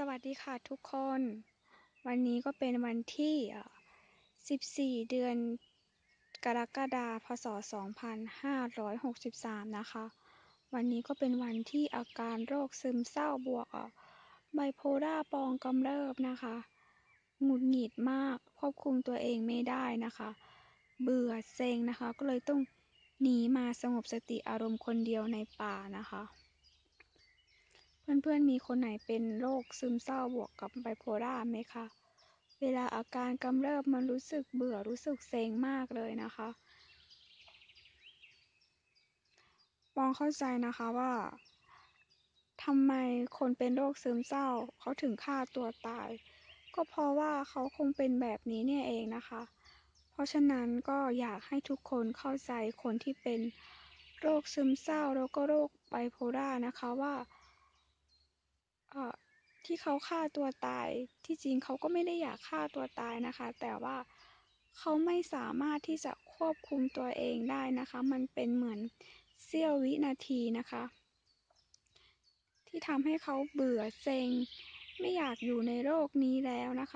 สวัสดีค่ะทุกคน วันนี้ก็เป็นวันที่ 14 เดือนกรกฎาคม พศ 2563 นะคะ วันนี้ก็เป็นวันที่อาการโรคซึมเศร้าบวกไบโพล่าปองกำเริบนะคะ หงุดหงิดมากควบคุมตัวเองไม่ได้นะคะ เบื่อเซ็งนะคะ ก็เลยต้องหนีมาสงบสติอารมณ์คนเดียวในป่านะคะ เพื่อนๆ มีคนไหนเป็นโรคซึมเศร้าบวกกับไบโพล่าไหมคะ เวลาอาการกำเริบมันรู้สึกเบื่อรู้สึกเซ็งมากเลยนะคะปองเข้าใจนะคะว่าทำไมคนเป็นโรคซึมเศร้าเขาถึงฆ่าตัวตาย ก็เพราะว่าเขาคงเป็นแบบนี้เนี่ยเองนะคะ เพราะฉะนั้นก็อยากให้ทุกคนเข้าใจคนที่เป็นโรคซึมเศร้าแล้วก็โรคไบโพล่านะคะว่า ที่เขาฆ่าตัวตายที่จริงเขาก็ไม่ได้อยากฆ่าตัวตายนะคะ แต่ว่าเขาไม่สามารถที่จะควบคุมตัวเองได้นะคะ มันเป็นเหมือนเสี้ยววินาทีนะคะ ที่ทำให้เขาเบื่อเซ็ง ไม่อยากอยู่ในโลกนี้แล้วนะคะ